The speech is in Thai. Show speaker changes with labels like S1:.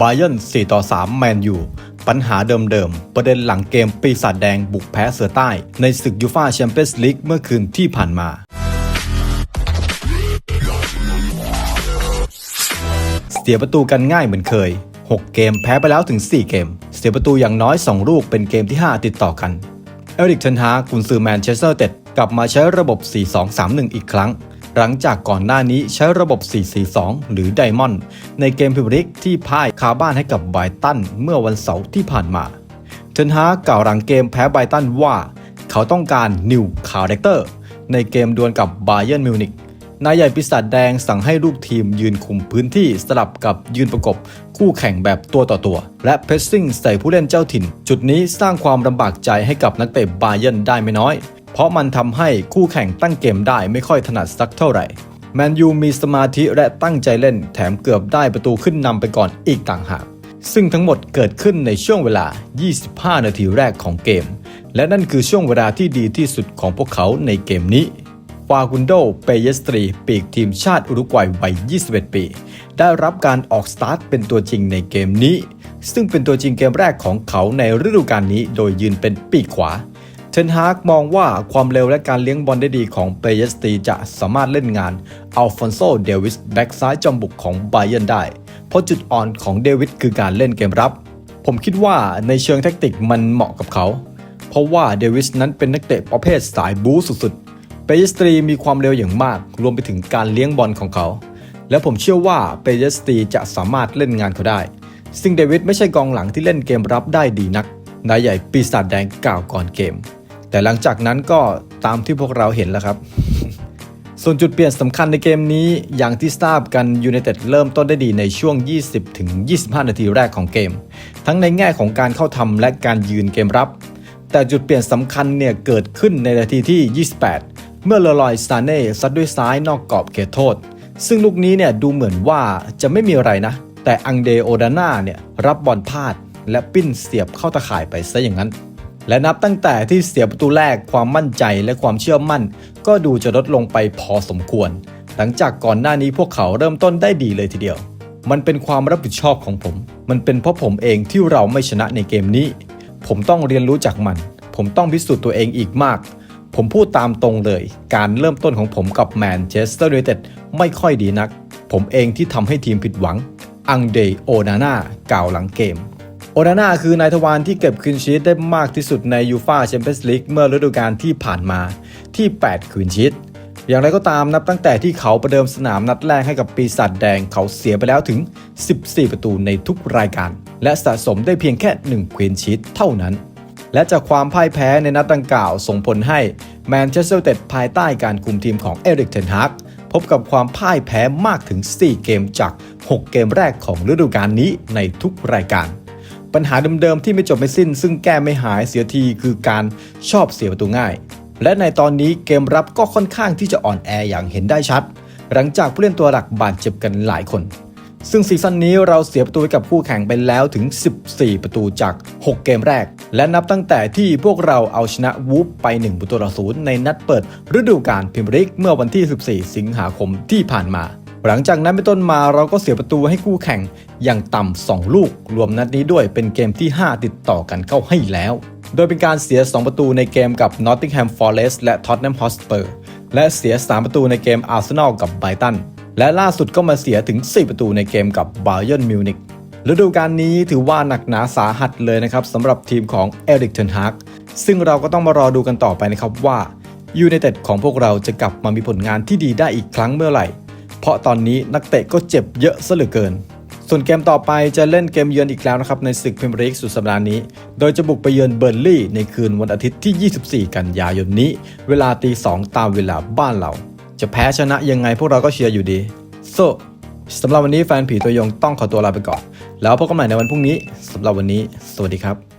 S1: บาเย r n 4ต่อ 3 แมนยู ปัญหาเดิมๆ ประเด็นหลังเกมปีศาจแดงบุกแพ้เสือใต้ ในศึกยูฟาแชมเปี้ยนส์ลีกเมื่อคืนที่ผ่านมาเสียประตูกันง่ายเหมือนเคย 6 เกมแพ้ไปแล้วถึง 4 เกม เสียประตูอย่างน้อย 2 ลูกเป็นเกมที่ 5 ติดต่อกัน เอริกเทนฮากุนซือแมนเชสเตอร์เต็ดกลับมาใช้ระบบ 4-2-3-1 อีกครั้ง หลังจากก่อนหน้านี้ใช้ระบบ 4-4-2 หรือไดมอนด์ในเกมพรีเมียร์ลีกที่พ่ายคาบ้านให้กับไบตันเมื่อวันเสาร์ที่ผ่านมาเทนฮากล่าวหลังเกมแพ้ไบตันว่า เขาต้องการนิวคาแรคเตอร์ในเกมดวลกับบาเยิร์นมิวนิกนายใหญ่ปีศาจแดงสั่งให้ลูกทีมยืนคุมพื้นที่สลับกับยืนประกบคู่แข่งแบบตัวต่อตัว และเพสซิ่งใส่ผู้เล่นเจ้าถิ่น จุดนี้สร้างความลำบากใจให้กับนักเตะบาเยิร์นได้ไม่น้อย เพราะมันทำให้คู่แข่งตั้งเกมได้ไม่ค่อยถนัดสักเท่าไหร่แมนยูมีสมาธิและตั้งใจเล่นแถมเกือบได้ประตูขึ้นนำไปก่อนอีกต่างหาก ซึ่งทั้งหมดเกิดขึ้นในช่วงเวลา 25 นาทีแรกของเกม และนั่นคือช่วงเวลาที่ดีที่สุดของพวกเขาในเกมนี้ฟากุนโด เปเยสตรี ปีกทีมชาติอุรุกวัยวัย 21 ปี ได้รับการออกสตาร์ทเป็นตัวจริงในเกมนี้ ซึ่งเป็นตัวจริงเกมแรกของเขาในฤดูกาลนี้โดยยืนเป็นปีกขวา เทนฮากมองว่าความเร็วและการเลี้ยงบอลได้ดีของเปเยสตีจะสามารถเล่นงานอัลฟอนโซเดวิสแบ็กซ้ายจอมบุกของไบเยนได้ เพราะจุดอ่อนของเดวิดคือการเล่นเกมรับ ผมคิดว่าในเชิงแทคติกมันเหมาะกับเขา เพราะว่าเดวิสนั้นเป็นนักเตะประเภทสายบู๊สุดๆ เปเยสตีมีความเร็วอย่างมาก รวมไปถึงการเลี้ยงบอลของเขา และผมเชื่อว่าเปเยสตีจะสามารถเล่นงานเขาได้ ซึ่งเดวิดไม่ใช่กองหลังที่เล่นเกมรับได้ดีนักนายใหญ่ปีศาจแดงกล่าวก่อนเกม แต่หลังจากนั้นก็ตามที่พวกเราเห็นแล้วครับ ส่วนจุดเปลี่ยนสำคัญในเกมนี้อย่างที่ทราบกันยู i นเต็ดเริ่มต้นได้ดีในช่วง 20-25 นาทีแรกของเกม ทั้งในแง่ของการเข้าทำและการยืนเกมรับ แต่จุดเปลี่ยนสำคัญเนี่ยเกิดขึ้นในนาทีที่ 28 เมื่อเลอรอยซาเน่ซัดด้วยซ้ายนอกกรอบเขตโทษ ซึ่งลูกนี้เนี่ยดูเหมือนว่าจะไม่มีอะไรนะ แต่อังเดโอดาน่าเนี่ยรับบอลพลาด และปิ้นเสียบเข้าตะข่ายไปซะอย่างนั้น และนับตั้งแต่ที่เสียประตูแรกความมั่นใจและความเชื่อมั่น ก็ดูจะลดลงไปพอสมควร หลังจากก่อนหน้านี้พวกเขาเริ่มต้นได้ดีเลยทีเดียว มันเป็นความรับผิดชอบของผม มันเป็นเพราะผมเองที่เราไม่ชนะในเกมนี้ ผมต้องเรียนรู้จากมัน ผมต้องพิสูจน์ตัวเองอีกมาก ผมพูดตามตรงเลย การเริ่มต้นของผมกับแมนเชสเตอร์ยูไนเต็ดไม่ค่อยดีนัก ผมเองที่ทำให้ทีมผิดหวังอังเดโอนาน่ากล่าวหลังเกม อนาน่าคือนายทวารที่เก็บคืนชีตได้มากที่สุดในยูฟาแชมเปี้ยนส์ลีกเมื่อฤดูกาลที่ผ่านมาที่ 8 คืนชีตอย่างไรก็ตามนับตั้งแต่ที่เขาประเดิมสนามนัดแรกให้กับปีศาจแดงเขาเสียไปแล้วถึง 14 ประตูในทุกรายการ และสะสมได้เพียงแค่1ควีนชีตเท่านั้น และจากความพ่ายแพ้ในนัดดังกล่าวส่งผลให้แมนเชสเตอร์เต็ดภายใต้การคุมทีมของเอริกเทนฮากพบกับความพ่ายแพ้มากถึง 4 เกมจาก 6 เกมแรกของฤดูกาลนี้ในทุกรายการ ปัญหาเดิมๆที่ไม่จบไม่สิ้น ซึ่งแก้ไม่หายเสียทีคือการชอบเสียประตูง่าย และในตอนนี้เกมรับก็ค่อนข้างที่จะอ่อนแออย่างเห็นได้ชัด หลังจากผู้เล่นตัวหลักบาดเจ็บกันหลายคน ซึ่งซีซั่นนี้เราเสียประตูให้กับคู่แข่งไปแล้วถึง 14 ประตูจาก 6 เกมแรก และนับตั้งแต่ที่พวกเราเอาชนะวูฟไป1ประตูต่อศูนย์ในนัดเปิดฤดูกาลพรีเมียร์ลีกเมื่อวันที่ 14 สิงหาคมที่ผ่านมา หลังจากนั้นเป็นต้นมาเราก็เสียประตูให้คู่แข่งอย่างต่ำ2ลูก รวมนัดนี้ด้วยเป็นเกมที่ 5 ติดต่อกันเข้าให้แล้ว โดยเป็นการเสีย 2 ประตูในเกมกับ Nottingham Forest และ Tottenham Hotspur และเสีย 3 ประตูในเกม Arsenal กับไบรตันและล่าสุดก็มาเสียถึง 4 ประตูในเกมกับบาเยิร์นมิวนิกฤดูกาลนี้ถือว่าหนักหนาสาหัสเลยนะครับสำหรับทีมของเอริกเทนฮากซึ่งเราก็ต้องมารอดูกันต่อไปนะครับว่ายูไนเต็ดของพวกเราจะกลับมามีผลงานที่ดีได้อีกครั้งเมื่อไหร่ เพราะตอนนี้นักเตะก็เจ็บเยอะซะเหลือเกิน ส่วนเกมต่อไปจะเล่นเกมเยือนอีกแล้วนะครับในศึกพรีเมียร์ลีกสุดสัปดาห์นี้ โดยจะบุกไปเยือนเบอร์ลี่ในคืนวันอาทิตย์ที่ 24 กันยายนนี้ เวลาตี2ตามเวลาบ้านเรา จะแพ้ชนะยังไงพวกเราก็เชียร์อยู่ดี โซสำหรับวันนี้แฟนผีตัวยงต้องขอตัวลาไปก่อน แล้วพบกันใหม่ในวันพรุ่งนี้สำหรับวันนี้ สวัสดีครับ